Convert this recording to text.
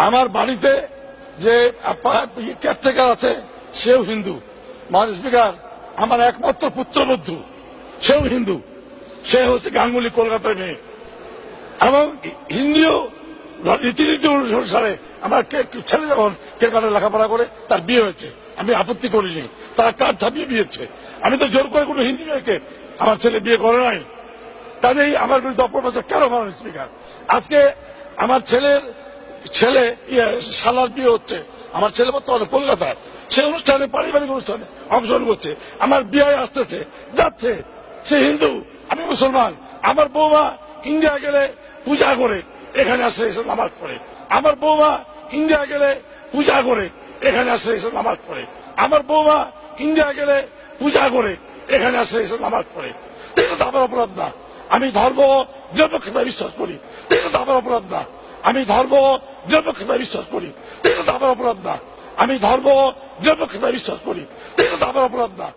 আমার বাড়িতে যে কেয়ারটেকার আছে, সেও হিন্দু। মহান স্পিকার আমার একমাত্র পুত্রবধূ সেও হিন্দু। সে হচ্ছে গাঙ্গুলি কলকাতায় মেয়ে। এবং হিন্দিও রীতিনীতি অনুসারে আমার ছেলে যখন কেকারে লেখাপড়া করে, তার বিয়ে হয়েছে। আমি আপত্তি করিনি। তারা কার ছাপিয়ে বিয়েছে? আমি তো জোর করে কোনো হিন্দি মেয়েকে আমার ছেলে বিয়ে করে নাই। কাজেই আমার বিরুদ্ধে অপপ্রচার কেন করেন স্পিকার আজকে আমার ছেলের ছেলে ইয়ে, শালার বিয়ে হচ্ছে। আমার ছেলে বর্তমানে কলকাতায় সে অনুষ্ঠানে পারিবারিক অনুষ্ঠানে অংশগ্রহণ করছে। আমার বিয়ে আসতেছে যাচ্ছে। সে হিন্দু আমি মুসলমান। আমার বৌমা ইন্ডিয়া গেলে পূজা করে এখানে আসে এসে নামাজ পড়ে। আমার বৌমা ইন্ডিয়া গেলে পূজা করে এখানে আসে এসে নামাজ পড়ে। আমার বৌমা ইন্ডিয়া গেলে পূজা করে এখানে আসে এসে নামাজ পড়ে। এটা তো আমার অপরাধ না। আমি ধর্ম নিরপেক্ষতায় বিশ্বাস করি। এটা তো আমার অপরাধ না। আমি ধর্ম নিরপেক্ষতায় বিশ্বাস করি। এটা তো আমার অপরাধ না। আমি ধর্ম নিরপেক্ষতায় বিশ্বাস করি। এটা তো আমার অপরাধ না।